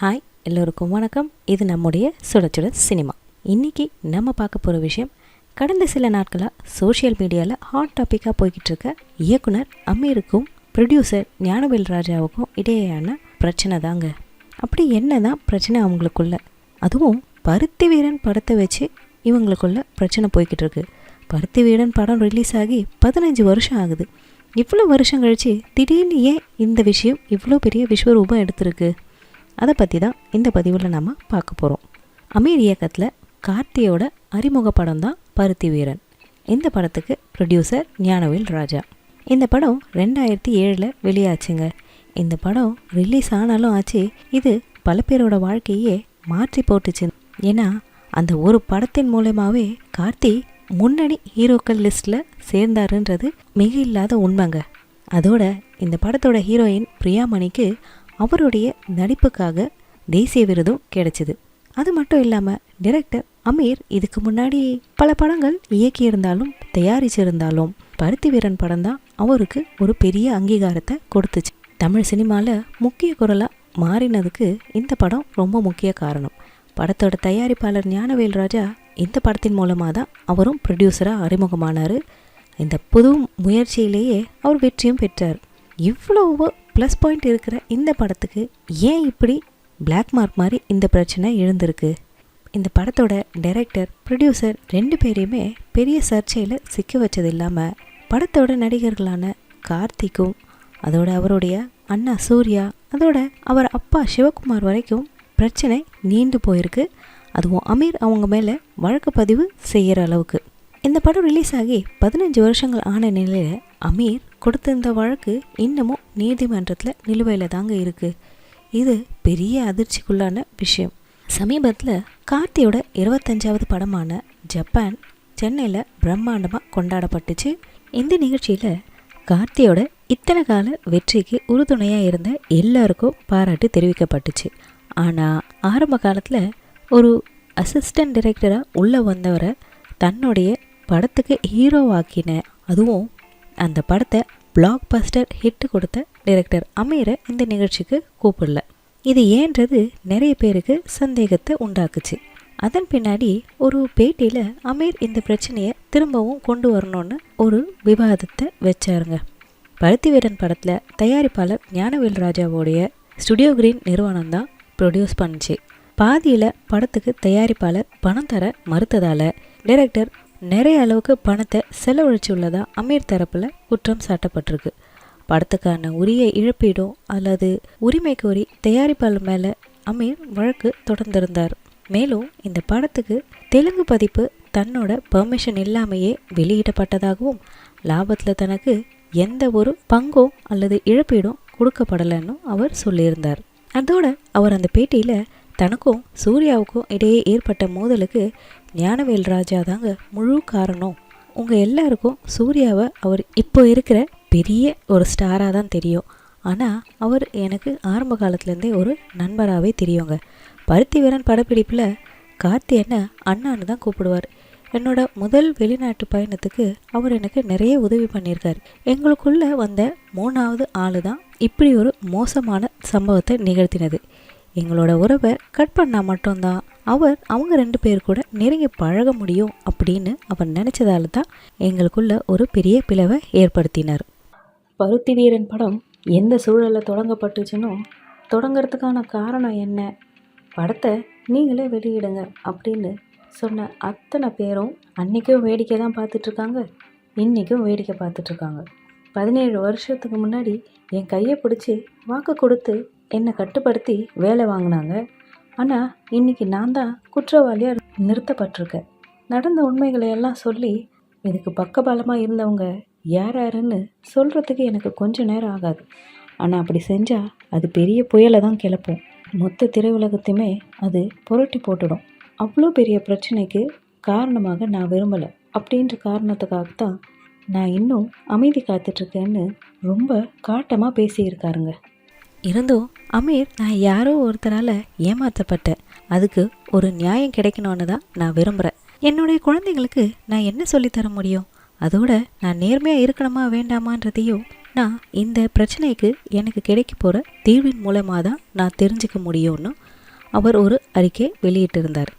Hi எல்லோருக்கும் வணக்கம். இது நம்முடைய சுட சுட சினிமா. இன்னைக்கு நம்ம பார்க்க போகிற விஷயம் கடந்த சில நாட்களாக சோஷியல் மீடியாவில் ஹாட் டாப்பிக்காக போய்கிட்டு இருக்க இயக்குனர் அமீருக்கும் ப்ரொடியூசர் ஞானவேல் ராஜாவுக்கும் இடையேயான பிரச்சனை தாங்க. அப்படி என்ன தான் பிரச்சனை அவங்களுக்குள்ள? அதுவும் பருத்தி வீரன் படத்தை வச்சு இவங்களுக்குள்ள பிரச்சனை போய்கிட்டு இருக்குது பருத்தி வீரன் படம் ரிலீஸ் ஆகி பதினஞ்சு வருஷம் ஆகுது. இவ்வளோ வருஷம் கழிச்சு திடீர்னு ஏன் இந்த விஷயம் இவ்வளோ பெரிய விஸ்வரூபம் எடுத்திருக்கு? அதை பற்றி தான் இந்த பதிவில் நம்ம பார்க்க போகிறோம் அமீர் இயக்கத்தில் கார்த்தியோட அறிமுக படம் தான் பருத்தி வீரன் இந்த படத்துக்கு ப்ரொடியூசர் ஞானவேல் ராஜா. இந்த படம் ரெண்டாயிரத்தி ஏழில் வெளியாச்சுங்க. இந்த படம் ரிலீஸ் ஆனாலும் ஆச்சு இது பல பேரோட வாழ்க்கையே மாற்றி போட்டுச்சு. ஏன்னா அந்த ஒரு படத்தின் மூலயமாவே கார்த்தி முன்னணி ஹீரோக்கள் லிஸ்ட்டில் சேர்ந்தாருன்றது மிக இல்லாத உண்மைங்க. அதோட இந்த படத்தோட ஹீரோயின் பிரியாமணிக்கு அவருடைய நடிப்புக்காக தேசிய விருதும் கிடைச்சிது. அது மட்டும் இல்லாமல் டிரெக்டர் அமீர் இதுக்கு முன்னாடி பல படங்கள் இயக்கியிருந்தாலும் தயாரிச்சிருந்தாலும் பருத்தி வீரன் படம் தான் அவருக்கு ஒரு பெரிய அங்கீகாரத்தை கொடுத்துச்சு. தமிழ் சினிமாவில் முக்கிய குரலாக மாறினதுக்கு இந்த படம் ரொம்ப முக்கிய காரணம். படத்தோட தயாரிப்பாளர் ஞானவேல் ராஜா இந்த படத்தின் மூலமாக தான் அவரும் ப்ரொடியூசராக அறிமுகமானார். இந்த புது முயற்சியிலேயே அவர் வெற்றியும் பெற்றார். இவ்வளோ ப்ளஸ் பாயிண்ட் இருக்கிற இந்த படத்துக்கு ஏன் இப்படி பிளாக் மார்க் மாதிரி இந்த பிரச்சனை எழுந்திருக்கு? இந்த படத்தோட டைரக்டர் ப்ரொடியூசர் ரெண்டு பேரையுமே பெரிய சர்ச்சையில் சிக்க வச்சது இல்லாமல் படத்தோட நடிகர்களான கார்த்திக்கும் அதோட அவருடைய அண்ணா சூர்யா அதோட அவர் அப்பா சிவகுமார் வரைக்கும் பிரச்சனை நீண்டு போயிருக்கு. அதுவும் அமீர் அவங்க மேலே வழக்கு பதிவு செய்கிற அளவுக்கு. இந்த படம் ரிலீஸ் ஆகி பதினஞ்சு வருஷங்கள் ஆன நிலையில் அமீர் கொடுத்திருந்த வழக்கு இன்னமும் நீதிமன்றத்தில் நிலுவையில் தாங்க இருக்குது இது பெரிய அதிர்ச்சிக்குள்ளான விஷயம். சமீபத்தில் கார்த்தியோட இருபத்தஞ்சாவது படமான ஜப்பான் சென்னையில் பிரம்மாண்டமாக கொண்டாடப்பட்டுச்சு. இந்த நிகழ்ச்சியில் கார்த்தியோட இத்தனை கால வெற்றிக்கு உறுதுணையாக இருந்த எல்லாருக்கும் பாராட்டு தெரிவிக்கப்பட்டுச்சு. ஆனால் ஆரம்ப காலத்தில் ஒரு அசிஸ்டன்ட் டைரக்டராக உள்ளே வந்தவரை தன்னுடைய படத்துக்கு ஹீரோவாக்கின அதுவும் அந்த படத்தை பிளாக் பஸ்டர் ஹிட் கொடுத்த டைரக்டர் அமீரை இந்த நிகழ்ச்சிக்கு கூப்பிடல. இது ஏன்றது நிறைய பேருக்கு சந்தேகத்தை உண்டாக்குச்சு. அதன் பின்னாடி ஒரு பேட்டியில் அமீர் இந்த பிரச்சனையை திரும்பவும் கொண்டு வரணும்னு ஒரு விவாதத்தை வச்சாருங்க. பருத்தி வீரன் படத்தில் தயாரிப்பாளர் ஞானவேல் ராஜாவோடைய ஸ்டுடியோ கிரீன் நிறுவனம் தான் ப்ரொடியூஸ் பண்ணுச்சு. பாதியில் படத்துக்கு தயாரிப்பாளர் பணம் தர மறுத்ததால் டைரக்டர் நிறைய அளவுக்கு பணத்தை செலவழிச்சுள்ளதாக அமீர் தரப்பில் குற்றம் சாட்டப்பட்டிருக்கு. படத்துக்கான உரிய இழப்பீடோ அல்லது உரிமை கோரி தயாரிப்பாளர் மேலே அமீர் வழக்கு தொடர்ந்திருந்தார். மேலும் இந்த படத்துக்கு தெலுங்கு பதிப்பு தன்னோட பெர்மிஷன் இல்லாமையே வெளியிடப்பட்டதாகவும் லாபத்தில் தனக்கு எந்த ஒரு பங்கோ அல்லது இழப்பீடும் கொடுக்கப்படலைன்னு அவர் சொல்லியிருந்தார். அதோட அவர் அந்த பேட்டியில் தனக்கும் சூர்யாவுக்கும் இடையே ஏற்பட்ட மோதலுக்கு ஞானவேல் ராஜா தாங்க முழு காரணம். உங்கள் எல்லாருக்கும் சூர்யாவை அவர் இப்போ இருக்கிற பெரிய ஒரு ஸ்டாராக தான் தெரியும். ஆனால் அவர் எனக்கு ஆரம்ப காலத்துலேருந்தே ஒரு நண்பராகவே தெரியுங்க. பருத்தி வீரன் படப்பிடிப்பில் கார்த்தி என்ன அண்ணான்னு தான் கூப்பிடுவார். என்னோட முதல் வெளிநாட்டு பயணத்துக்கு அவர் எனக்கு நிறைய உதவி பண்ணியிருக்கார். எங்களுக்குள்ளே வந்த மூணாவது ஆள் தான் இப்படி ஒரு மோசமான சம்பவத்தை நிகழ்த்தினது. எங்களோட உறவை கட் பண்ணால் மட்டும்தான் அவர் அவங்க ரெண்டு பேர் கூட நெருங்கி பழக முடியும் அப்படின்னு அவர் நினச்சதால தான் எங்களுக்குள்ள ஒரு பெரிய பிளவை ஏற்படுத்தினார். பருத்தி வீரன் படம் எந்த சூழலில் தொடங்கப்பட்டுச்சுன்னோ தொடங்கிறதுக்கான காரணம் என்ன? படத்தை நீங்களே வெளியிடுங்க அப்படின்னு சொன்ன அத்தனை பேரும் அன்றைக்கும் வேடிக்கை தான் பார்த்துட்ருக்காங்க இன்றைக்கும் வேடிக்கை பார்த்துட்ருக்காங்க. பதினேழு வருஷத்துக்கு முன்னாடி என் கையை பிடிச்சி வாக்கு கொடுத்து என்னை கட்டுப்படுத்தி வேலை வாங்கினாங்க. ஆனால் இன்னைக்கு நான் தான் குற்றவாளியாக நிறுத்தப்பட்டிருக்கேன். நடந்த உண்மைகளை எல்லாம் சொல்லி இதுக்கு பக்கபலமாக இருந்தவங்க யார் யாருன்னு சொல்கிறதுக்கு எனக்கு கொஞ்சம் நேரம் ஆகாது. ஆனால் அப்படி செஞ்சால் அது பெரிய புயலை தான் கிளப்பும். மொத்த திரையுலகத்தையுமே அது புரட்டி போட்டுடும். அவ்வளோ பெரிய பிரச்சனைக்கு காரணமாக நான் விரும்பலை. அப்படின்ற காரணத்துக்காகத்தான் நான் இன்னும் அமைதி காத்துட்ருக்கேன்னு ரொம்ப காட்டமாக பேசியிருக்காருங்க. இருந்தும் அமீர் நான் யாரோ ஒருத்தரால் ஏமாற்றப்பட்டேன் அதுக்கு ஒரு நியாயம் கிடைக்கணும்னு தான் நான் விரும்புகிறேன் என்னுடைய குழந்தைங்களுக்கு நான் என்ன சொல்லித்தர முடியும்? அதோட நான் நேர்மையாக இருக்கணுமா வேண்டாமான்றதையும் நான் இந்த பிரச்சனைக்கு எனக்கு கிடைக்க போகிற தீர்வின் மூலமாக தான் நான் தெரிஞ்சுக்க முடியும்னு அவர் ஒரு அறிக்கை வெளியிட்டிருந்தார்.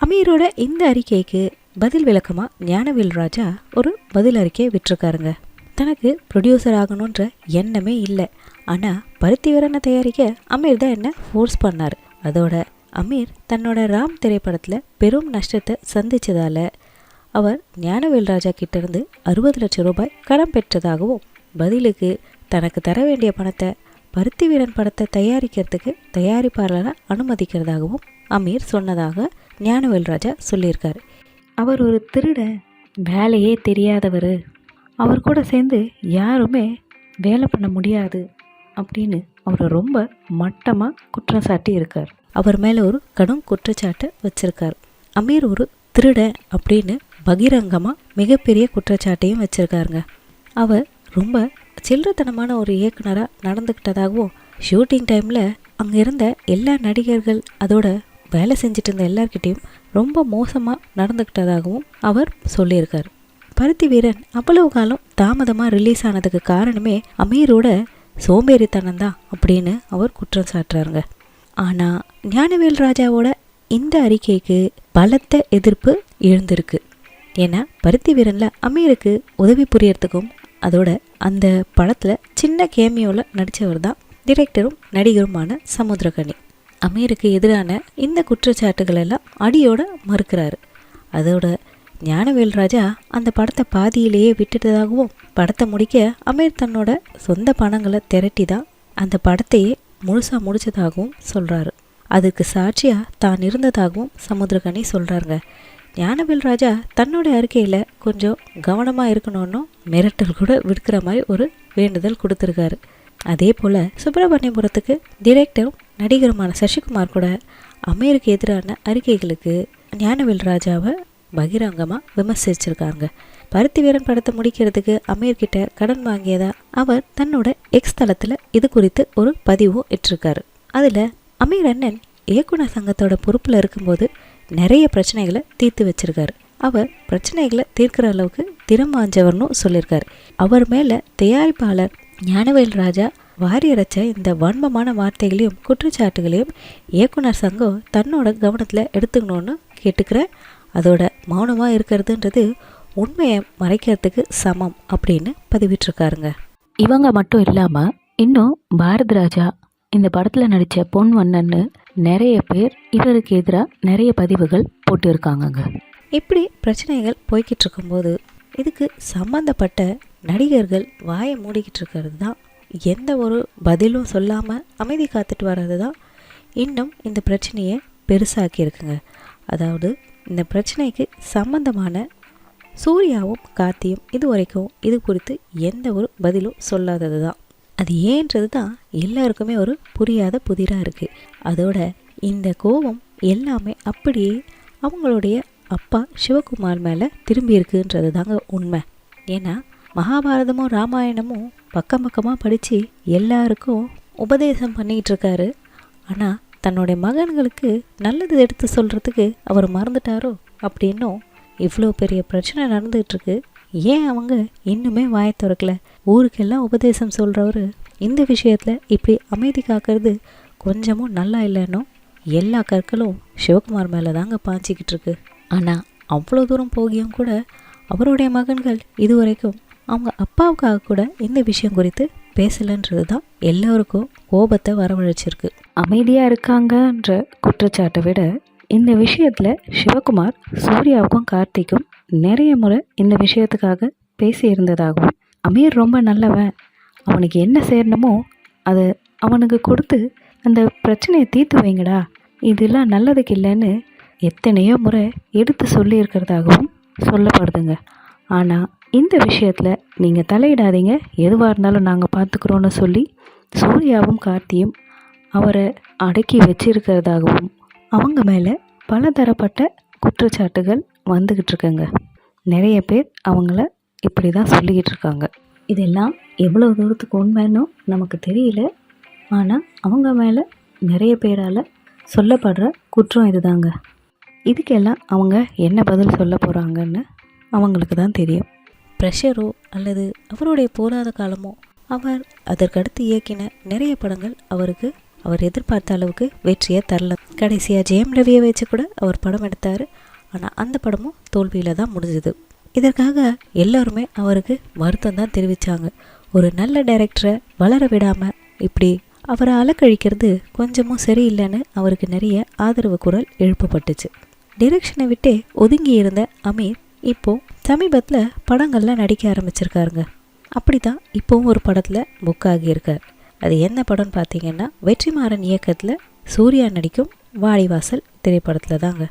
அமீரோட இந்த அறிக்கைக்கு பதில் விளக்கமாக ஞானவேல் ராஜா ஒரு பதில் அறிக்கையை விட்டுருக்காருங்க. தனக்கு ப்ரொடியூசர் ஆகணுன்ற எண்ணமே இல்லை. ஆனால் பருத்தி வீரனை தயாரிக்க அமீர் தான் என்ன ஃபோர்ஸ் பண்ணார். அதோட அமீர் தன்னோட ராம் திரைப்படத்தில் பெரும் நஷ்டத்தை சந்தித்ததால் அவர் ஞானவேல் ராஜா கிட்டேருந்து அறுபது லட்சம் ரூபாய் கடன் பெற்றதாகவும் பதிலுக்கு தனக்கு தர வேண்டிய பணத்தை பருத்தி வீரன் படத்தை தயாரிக்கிறதுக்கு தயாரிப்பாளராக அனுமதிக்கிறதாகவும் அமீர் சொன்னதாக ஞானவேல் ராஜா சொல்லியிருக்கார். அவர் ஒரு திருட வேலையே தெரியாதவர். அவர் கூட சேர்ந்து யாருமே வேலை பண்ண முடியாது. அப்படின்னு அவரை ரொம்ப மட்டமாக குற்றம் சாட்டி இருக்கார். அவர் மேலே ஒரு கடும் குற்றச்சாட்டை வச்சுருக்கார். அமீர் ஒரு திருடன் அப்படின்னு பகிரங்கமாக மிகப்பெரிய குற்றச்சாட்டையும் வச்சுருக்காருங்க. அவர் ரொம்ப சில்லறத்தனமான ஒரு இயக்குனராக நடந்துக்கிட்டதாகவும் ஷூட்டிங் டைமில் அங்கே இருந்த எல்லா நடிகர்கள் அதோட வேலை செஞ்சுட்டு இருந்த எல்லார்கிட்டேயும் ரொம்ப மோசமாக நடந்துக்கிட்டதாகவும் அவர் சொல்லியிருக்கார். பருத்தி வீரன் அவ்வளவு காலம் தாமதமாக ரிலீஸ் ஆனதுக்கு காரணமே அமீரோட சோம்பேறித்தனம் தான் அப்படின்னு அவர் குற்றம் சாட்டுறாருங்க. ஆனால் ஞானவேல் ராஜாவோட இந்த அறிக்கைக்கு பலத்த எதிர்ப்பு எழுந்திருக்கு. ஏன்னா பருத்தி வீரனில் அமீருக்கு உதவி புரியறதுக்கும் அதோட அந்த படத்தில் சின்ன கேமியோவில் நடித்தவர் தான் டிரெக்டரும் நடிகருமான சமுத்திரகனி. அமீருக்கு எதிரான இந்த குற்றச்சாட்டுகள் எல்லாம் அடியோட மறுக்கிறாரு. அதோட ஞானவேல் ராஜா அந்த படத்தை பாதியிலேயே விட்டுட்டதாகவும் படத்தை முடிக்க அமீர் தன்னோட சொந்த பணங்களை திரட்டி தான் அந்த படத்தையே முழுசாக முடிச்சதாகவும் சொல்கிறாரு அதுக்கு சாட்சியாக தான் இருந்ததாகவும் சமுத்திரகனி சொல்கிறாருங்க ஞானவேல் ராஜா தன்னோட அறிக்கையில் கொஞ்சம் கவனமாக இருக்கணும்னு மிரட்டல் கூட விடுக்கிற மாதிரி ஒரு வேண்டுதல் கொடுத்துருக்காரு. அதே போல் சுப்பிரமணியபுரத்துக்கு டிரெக்டரும் நடிகருமான சசிகுமார் கூட அமீருக்கு எதிரான அறிக்கைகளுக்கு ஞானவேல் ராஜாவை பகிரங்கமாக விமர்சிச்சிருக்காங்க. பருத்தி வீரன் படத்தை முடிக்கிறதுக்கு அமீர் கிட்ட கடன் வாங்கியதா அவர் தன்னோட எக்ஸ் தளத்தில் இது குறித்து ஒரு பதிவும் இட்டிருக்காரு. அதில் அமீர் அண்ணன் இயக்குனர் சங்கத்தோட பொறுப்பில் இருக்கும்போது நிறைய பிரச்சனைகளை தீர்த்து வச்சிருக்காரு. அவர் பிரச்சனைகளை தீர்க்கிற அளவுக்கு திறம் வாஞ்சவர்னு சொல்லியிருக்காரு அவர் மேலே தயாரிப்பாளர் ஞானவேல் ராஜா வாரியரைச்ச இந்த வன்மமான வார்த்தைகளையும் குற்றச்சாட்டுகளையும் இயக்குனர் சங்கம் தன்னோட கவனத்தில் எடுத்துக்கணும்னு கேட்டுக்கிறேன் அதோட மௌனமாக இருக்கிறதுன்றது உண்மையை மறைக்கிறதுக்கு சமம் அப்படின்னு பதிவிட்டிருக்காருங்க. இவங்க மட்டும் இல்லாமல் இன்னும் பாரத் ராஜா இந்த படத்தில் நடித்த பொன் வண்ணன்னு நிறைய பேர் இவருக்கு எதிராக நிறைய பதிவுகள் போட்டிருக்காங்கங்க. இப்படி பிரச்சனைகள் போய்கிட்டு இருக்கும்போது இதுக்கு சம்மந்தப்பட்ட நடிகர்கள் வாயை மூடிக்கிட்டு இருக்கிறது தான் எந்த ஒரு பதிலும் சொல்லாமல் அமைதி காத்துட்டு வர்றது தான் இன்னும் இந்த பிரச்சனையை பெருசாக்கி இருக்குங்க அதாவது இந்த பிரச்சனைக்கு சம்பந்தமான சூர்யாவும் கார்த்தியும் இது வரைக்கும் இது குறித்து எந்த ஒரு பதிலும் சொல்லாதது தான் அது ஏன்றது தான் எல்லாருக்குமே ஒரு புரியாத புதிராக இருக்குது அதோட இந்த கோபம் எல்லாமே அப்படியே அவங்களுடைய அப்பா சிவகுமார் மேலே திரும்பி இருக்குன்றது தாங்க உண்மை. ஏன்னா மகாபாரதமும் ராமாயணமும் பக்கம் பக்கமாக படித்து எல்லாருக்கும் உபதேசம் பண்ணிகிட்டு இருக்காரு. ஆனால் தன்னுடைய மகன்களுக்கு நல்லது எடுத்து சொல்கிறதுக்கு அவர் மறந்துட்டாரோ அப்படின்னும் இவ்வளோ பெரிய பிரச்சனை நடந்துகிட்ருக்கு. ஏன் அவங்க இன்னுமே வாய திறக்கல? ஊருக்கெல்லாம் உபதேசம் சொல்கிறவர் இந்த விஷயத்தில் இப்படி அமைதி காக்கிறது கொஞ்சமும் நல்லா இல்லைன்னும் எல்லா கற்களும் சிவகுமார் மேலே தாங்க பாஞ்சிக்கிட்டு இருக்கு ஆனால் அவ்வளோ தூரம் போகியும் கூட அவருடைய மகன்கள் இதுவரைக்கும் அவங்க அப்பாவுக்காக கூட இந்த விஷயம் குறித்து பேசலைன்றது தான் எல்லோருக்கும் கோபத்தை வரவழைச்சிருக்கு. அமைதியாக இருக்காங்கன்ற குற்றச்சாட்டை விட இந்த விஷயத்தில் சிவகுமார் சூர்யாவுக்கும் கார்த்திக்கும் நிறைய முறை இந்த விஷயத்துக்காக பேசியிருந்ததாகவும் அமீர் ரொம்ப நல்லவன் அவனுக்கு என்ன சேரணுமோ அதை அவனுக்கு கொடுத்து அந்த பிரச்சனையை தீர்த்து வைங்கடா இதெல்லாம் நல்லதுக்கு இல்லைன்னு எத்தனையோ முறை எடுத்து சொல்லியிருக்கிறதாகவும் சொல்லப்படுதுங்க. ஆனால் இந்த விஷயத்தில் நீங்கள் தலையிடாதீங்க. எதுவாக இருந்தாலும் நாங்கள் பார்த்துக்குறோன்னு சொல்லி சூர்யாவும் கார்த்தியும் அவரை அடக்கி வச்சிருக்கிறதாகவும் அவங்க மேலே பலதரப்பட்ட குற்றச்சாட்டுகள் வந்துக்கிட்டு இருக்குங்க. நிறைய பேர் அவங்கள இப்படி தான் சொல்லிக்கிட்டு இருக்காங்க. இதெல்லாம் எவ்வளோ தூரத்துக்கு உண்மைன்னு நமக்கு தெரியல. ஆனால் அவங்க மேலே நிறைய பேரால் சொல்லப்படுற குற்றம் இதுதாங்க. இதுக்கெல்லாம் அவங்க என்ன பதில் சொல்ல போகிறாங்கன்னு அவங்களுக்கு தான் தெரியும். ப்ரெஷரோ அல்லது அவருடைய போராத காலமோ அவர் அதற்கடுத்து இயக்கின நிறைய படங்கள் அவருக்கு அவர் எதிர்பார்த்த அளவுக்கு வெற்றியை தரல. கடைசியாக ஜெயம் ரவியை வச்சு கூட அவர் படம் எடுத்தார். ஆனால் அந்த படமும் தோல்வியில் தான் முடிஞ்சுது. இதற்காக எல்லாருமே அவருக்கு வருத்தம் தான் தெரிவித்தாங்க ஒரு நல்ல டைரக்டரை வளர விடாமல் இப்படி அவரை அலக்கழிக்கிறது கொஞ்சமும் சரியில்லைன்னு அவருக்கு நிறைய ஆதரவு குரல் எழுப்பப்பட்டுச்சு. டிரெக்ஷனை விட்டே ஒதுங்கி இருந்த அமீர் இப்போது சமீபத்தில் படங்களில் நடிக்க ஆரம்பிச்சிருக்காருங்க. அப்படி தான் இப்போவும் ஒரு படத்தில் புக் ஆகியிருக்கார் அது என்ன படம்னு பார்த்தீங்கன்னா வெற்றிமாறன் இயக்கத்தில் சூர்யா நடிக்கும் வாடிவாசல் திரைப்படத்தில் தாங்க.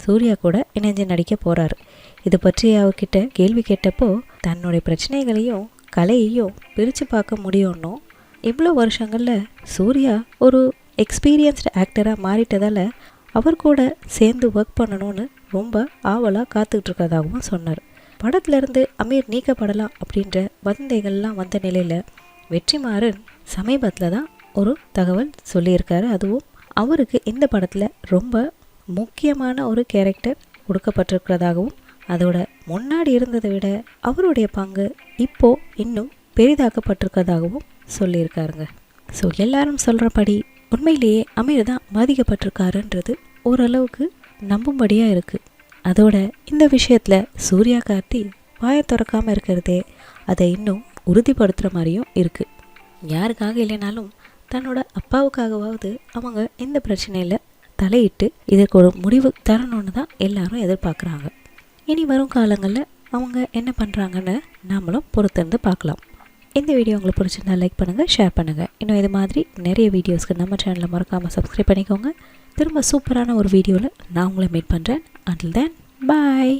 சூர்யா கூட இணைஞ்சு நடிக்க போகிறாரு இது பற்றி அவர்கிட்ட கேள்வி கேட்டப்போ தன்னுடைய பிரச்சனைகளையும் கலையையும் பிரித்து பார்க்க முடியும்னும் இவ்வளோ வருஷங்களில் சூர்யா ஒரு எக்ஸ்பீரியன்ஸ்டு ஆக்டராக மாறிட்டதால் அவர் கூட சேர்ந்து ஒர்க் பண்ணணும்னு ரொம்ப ஆவலாக காத்துக்கிட்டு இருக்கிறதாகவும் சொன்னார். படத்திலிருந்து அமீர் நீக்கப்படலாம் அப்படின்ற வதந்தைகள்லாம் வந்த நிலையில் வெற்றிமாறன் சமீபத்தில் தான் ஒரு தகவல் சொல்லியிருக்காரு. அதுவும் அவருக்கு இந்த படத்தில் ரொம்ப முக்கியமான ஒரு கேரக்டர் கொடுக்கப்பட்டிருக்கிறதாகவும் அதோட முன்னாடி இருந்ததை விட அவருடைய பங்கு இப்போ இன்னும் பெரிதாக்கப்பட்டிருக்கிறதாகவும் சொல்லியிருக்காருங்க. ஸோ எல்லாரும் சொல்கிறபடி உண்மையிலேயே அமீர் தான் பாதிக்கப்பட்டிருக்காருன்றது ஓரளவுக்கு நம்பும்படியாக இருக்குது அதோட இந்த விஷயத்தில் சூர்யா கார்த்தி வாயை திறக்காமல் இருக்கிறதே அதை இன்னும் உறுதிப்படுத்துகிற மாதிரியும் இருக்குது யாருக்காக இல்லைனாலும் தன்னோட அப்பாவுக்காகவாவது அவங்க இந்த பிரச்சனையில் தலையிட்டு இதற்கு ஒரு முடிவு தரணும்னு தான் எல்லாரும் எதிர்பார்க்குறாங்க. இனி வரும் காலங்களில் அவங்க என்ன பண்ணுறாங்கன்னு நாமளும் பொறுத்திருந்து பார்க்கலாம். இந்த வீடியோ உங்களுக்கு பிடிச்சிருந்தா லைக் பண்ணுங்கள் ஷேர் பண்ணுங்கள் இன்னும் இது மாதிரி நிறைய வீடியோஸ்க்கு நம்ம சேனலை மறக்காமல் சப்ஸ்கிரைப் பண்ணிக்கோங்க. திரும்ப சூப்பரான ஒரு வீடியோவில் நான் உங்களை மீட் பண்ணுறேன் அண்டில் தென் பாய்